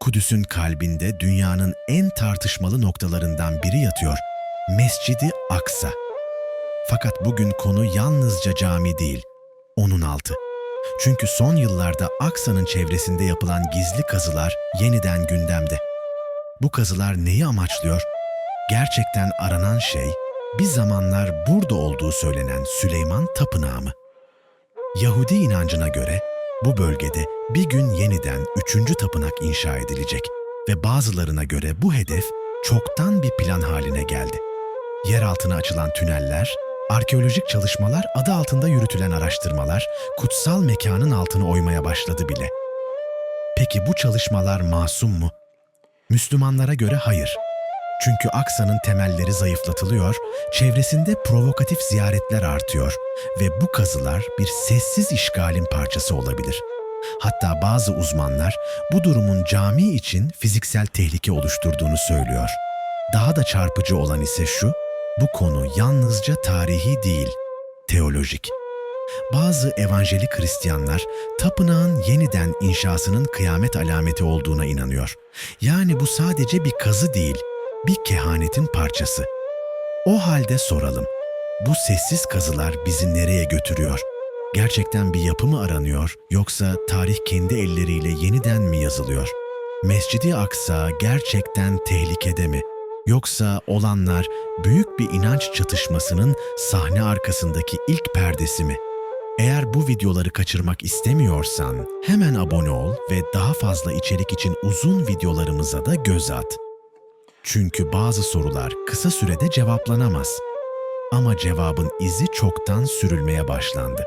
Kudüs'ün kalbinde dünyanın en tartışmalı noktalarından biri yatıyor. Mescidi Aksa. Fakat bugün konu yalnızca cami değil, onun altı. Çünkü son yıllarda Aksa'nın çevresinde yapılan gizli kazılar yeniden gündemde. Bu kazılar neyi amaçlıyor? Gerçekten aranan şey, bir zamanlar burada olduğu söylenen Süleyman Tapınağı mı? Yahudi inancına göre bu bölgede bir gün yeniden üçüncü tapınak inşa edilecek ve bazılarına göre bu hedef çoktan bir plan haline geldi. Yer altına açılan tüneller, arkeolojik çalışmalar adı altında yürütülen araştırmalar kutsal mekanın altını oymaya başladı bile. Peki bu çalışmalar masum mu? Müslümanlara göre hayır. Çünkü Aksa'nın temelleri zayıflatılıyor, çevresinde provokatif ziyaretler artıyor ve bu kazılar bir sessiz işgalin parçası olabilir. Hatta bazı uzmanlar bu durumun cami için fiziksel tehlike oluşturduğunu söylüyor. Daha da çarpıcı olan ise şu, bu konu yalnızca tarihi değil, teolojik. Bazı evanjelik Hristiyanlar tapınağın yeniden inşasının kıyamet alameti olduğuna inanıyor. Yani bu sadece bir kazı değil, bir kehanetin parçası. O halde soralım. Bu sessiz kazılar bizi nereye götürüyor? Gerçekten bir yapı mı aranıyor yoksa tarih kendi elleriyle yeniden mi yazılıyor? Mescidi Aksa gerçekten tehlikede mi? Yoksa olanlar büyük bir inanç çatışmasının sahne arkasındaki ilk perdesi mi? Eğer bu videoları kaçırmak istemiyorsan hemen abone ol ve daha fazla içerik için uzun videolarımıza da göz at. Çünkü bazı sorular kısa sürede cevaplanamaz. Ama cevabın izi çoktan sürülmeye başlandı.